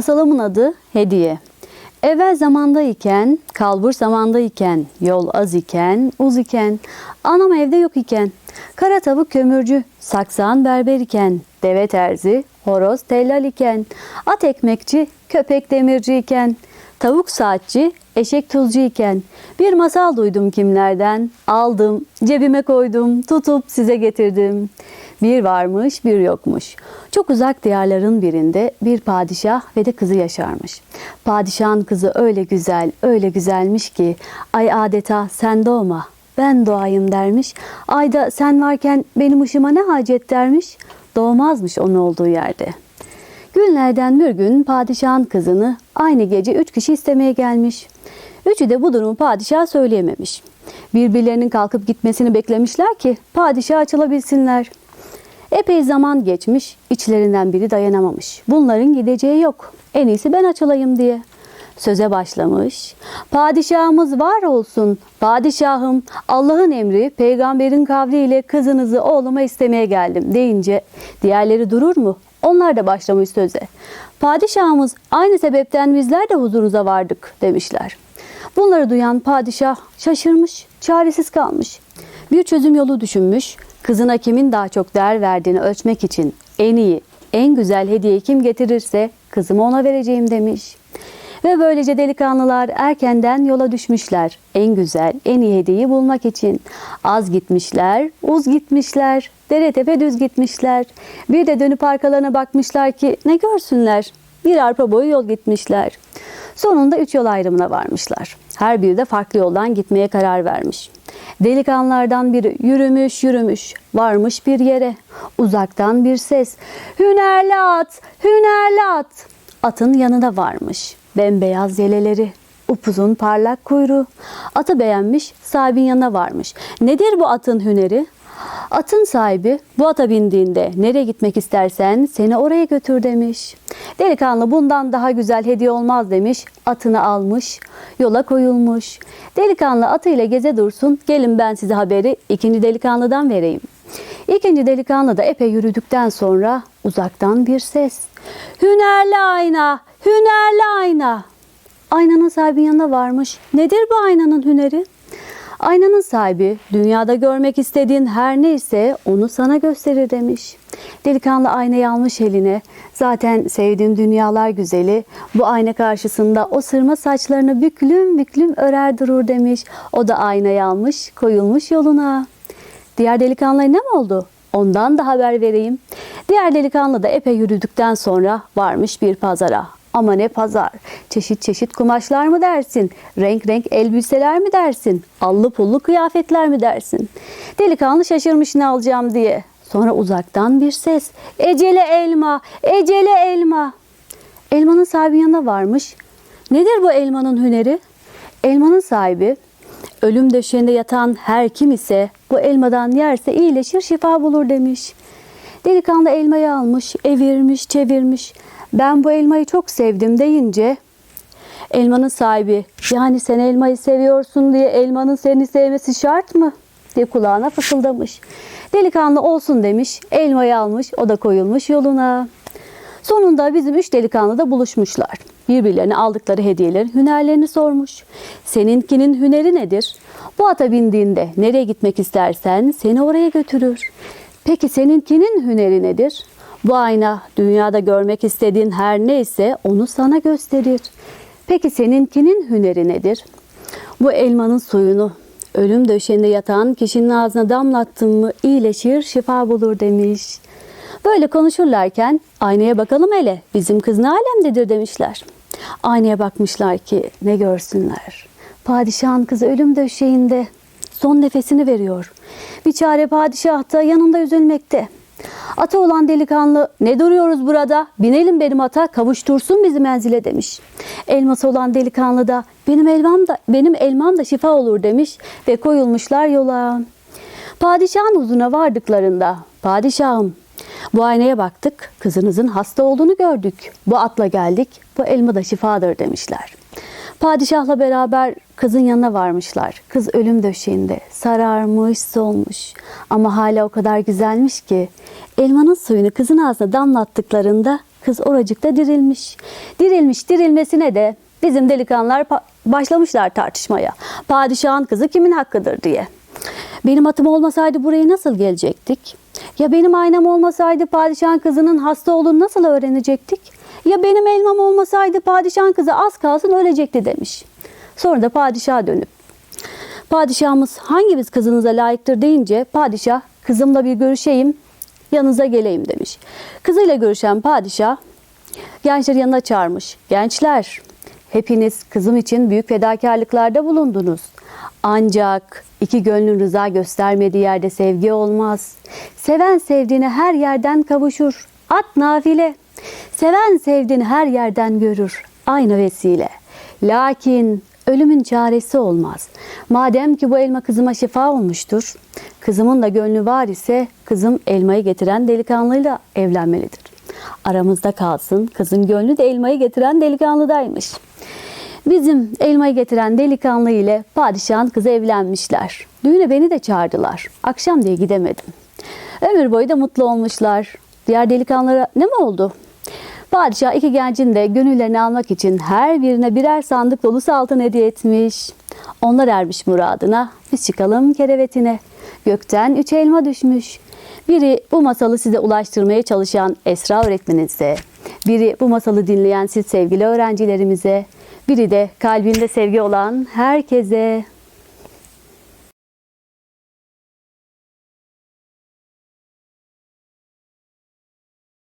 Masalımın adı Hediye. Evvel zamandayken, kalbur zamandayken, yol az iken, uz iken, anam evde yok iken, kara tavuk kömürcü, saksağın berber iken, deve terzi, horoz tellal iken, at ekmekçi, köpek demirci iken, tavuk saatçi, eşek tuzcu iken, bir masal duydum kimlerden, aldım, cebime koydum, tutup size getirdim. Bir varmış, bir yokmuş. Çok uzak diyarların birinde bir padişah ve de kızı yaşarmış. Padişahın kızı öyle güzel, öyle güzelmiş ki ay adeta sen doğma, ben doğayım dermiş. Ayda sen varken benim ışıma ne hacet dermiş. Doğmazmış onun olduğu yerde. Günlerden bir gün padişahın kızını aynı gece üç kişi istemeye gelmiş. Üçü de bu durumu padişaha söyleyememiş. Birbirlerinin kalkıp gitmesini beklemişler ki padişah açılabilsinler. Epey zaman geçmiş, içlerinden biri dayanamamış. Bunların gideceği yok. En iyisi ben açılayım diye. Söze başlamış. Padişahımız var olsun. Padişahım Allah'ın emri peygamberin kavliyle kızınızı oğluma istemeye geldim deyince diğerleri durur mu? Onlar da başlamış söze. Padişahımız aynı sebepten bizler de huzurunuza vardık demişler. Bunları duyan padişah şaşırmış, çaresiz kalmış. Bir çözüm yolu düşünmüş. Kızına kimin daha çok değer verdiğini ölçmek için en iyi, en güzel hediye kim getirirse kızımı ona vereceğim demiş. Ve böylece delikanlılar erkenden yola düşmüşler. En güzel, en iyi hediyeyi bulmak için. Az gitmişler, uz gitmişler, dere tepe düz gitmişler. Bir de dönüp arkalarına bakmışlar ki ne görsünler. Bir arpa boyu yol gitmişler. Sonunda üç yol ayrımına varmışlar. Her biri de farklı yoldan gitmeye karar vermiş. Delikanlılardan biri yürümüş yürümüş, varmış bir yere. Uzaktan bir ses, hünerli at, hünerli at. Atın yanına varmış. Bembeyaz yeleleri, upuzun parlak kuyruğu. Atı beğenmiş, sahibin yanına varmış. Nedir bu atın hüneri? Atın sahibi bu ata bindiğinde nereye gitmek istersen seni oraya götür demiş. Delikanlı bundan daha güzel hediye olmaz demiş. Atını almış, yola koyulmuş. Delikanlı atıyla geze dursun. Gelin ben size haberi ikinci delikanlıdan vereyim. İkinci delikanlı da epey yürüdükten sonra uzaktan bir ses. Hünerli ayna, hünerli ayna. Aynanın sahibi yanına varmış. Nedir bu aynanın hüneri? Aynanın sahibi dünyada görmek istediğin her neyse onu sana gösterir demiş. Delikanlı aynayı almış eline. Zaten sevdiğim dünyalar güzeli. Bu ayna karşısında o sırma saçlarını büklüm büklüm örer durur demiş. O da aynayı almış, koyulmuş yoluna. Diğer delikanlıya ne mi oldu? Ondan da haber vereyim. Diğer delikanlı da epey yürüdükten sonra varmış bir pazara. Ama ne pazar? Çeşit çeşit kumaşlar mı dersin? Renk renk elbiseler mi dersin? Allı pullu kıyafetler mi dersin? Delikanlı şaşırmış ne alacağım diye. Sonra uzaktan bir ses. Ecele elma, ecele elma. Elmanın sahibi yanına varmış. Nedir bu elmanın hüneri? Elmanın sahibi ölüm döşeğinde yatan her kim ise bu elmadan yerse iyileşir şifa bulur demiş. Delikanlı elmayı almış, evirmiş, çevirmiş. Ben bu elmayı çok sevdim deyince elmanın sahibi yani sen elmayı seviyorsun diye elmanın seni sevmesi şart mı? diye kulağına fısıldamış. Delikanlı olsun demiş, elmayı almış, o da koyulmuş yoluna. Sonunda bizim üç delikanlı da buluşmuşlar. Birbirlerine aldıkları hediyelerin hünerlerini sormuş. Seninkinin hüneri nedir? Bu ata bindiğinde nereye gitmek istersen seni oraya götürür. Peki seninkinin hüneri nedir? Bu ayna dünyada görmek istediğin her neyse onu sana gösterir. Peki seninkinin hüneri nedir? Bu elmanın suyunu ölüm döşeğinde yatan kişinin ağzına damlattın mı iyileşir, şifa bulur demiş. Böyle konuşurlarken aynaya bakalım hele bizim kız ne alemdedir demişler. Aynaya bakmışlar ki ne görsünler. Padişahın kızı ölüm döşeğinde son nefesini veriyor. Biçare padişah da yanında üzülmekte. Ata olan delikanlı ne duruyoruz burada binelim benim ata kavuştursun bizi menzile demiş. Elması olan delikanlı da benim elmam da benim elmam da şifa olur demiş ve koyulmuşlar yola. Padişahın huzuruna vardıklarında padişahım bu aynaya baktık kızınızın hasta olduğunu gördük. Bu atla geldik bu elma da şifadır demişler. Padişahla beraber kızın yanına varmışlar. Kız ölüm döşeğinde sararmış, solmuş ama hala o kadar güzelmiş ki elmanın suyunu kızın ağzına damlattıklarında Kız oracıkta dirilmiş. Dirilmiş dirilmesine de bizim delikanlılar başlamışlar tartışmaya. Padişahın kızı kimin hakkıdır diye. Benim atım olmasaydı buraya nasıl gelecektik? Ya benim aynam olmasaydı padişahın kızının hasta olduğunu nasıl öğrenecektik? Ya benim elmam olmasaydı padişahın kızı az kalsın ölecekti demiş. Sonra da padişaha dönüp Padişahımız hangimiz kızınıza layıktır deyince padişah kızımla bir görüşeyim yanınıza geleyim demiş. Kızıyla görüşen padişah gençleri yanına çağırmış. Gençler hepiniz kızım için büyük fedakarlıklarda bulundunuz. Ancak iki gönlün rıza göstermediği yerde sevgi olmaz. Seven sevdiğini her yerden kavuşur. At nafile. Seven sevdiğini her yerden görür. Aynı vesile. Lakin ölümün çaresi olmaz. Madem ki bu elma kızıma şifa olmuştur, kızımın da gönlü var ise kızım elmayı getiren delikanlıyla evlenmelidir. Aramızda kalsın, kızın gönlü de elmayı getiren delikanlıdaymış. Bizim elmayı getiren delikanlı ile padişahın kızı evlenmişler. Düğüne beni de çağırdılar. Akşam diye gidemedim. Ömür boyu da mutlu olmuşlar. Diğer delikanlılara ne mi oldu? Padişah iki gencin de gönüllerini almak için her birine birer sandık dolusu altın hediye etmiş. Onlar ermiş muradına, biz çıkalım kerevetine. Gökten üç elma düşmüş. Biri bu masalı size ulaştırmaya çalışan Esra öğretmeninize, biri bu masalı dinleyen siz sevgili öğrencilerimize, biri de kalbinde sevgi olan herkese.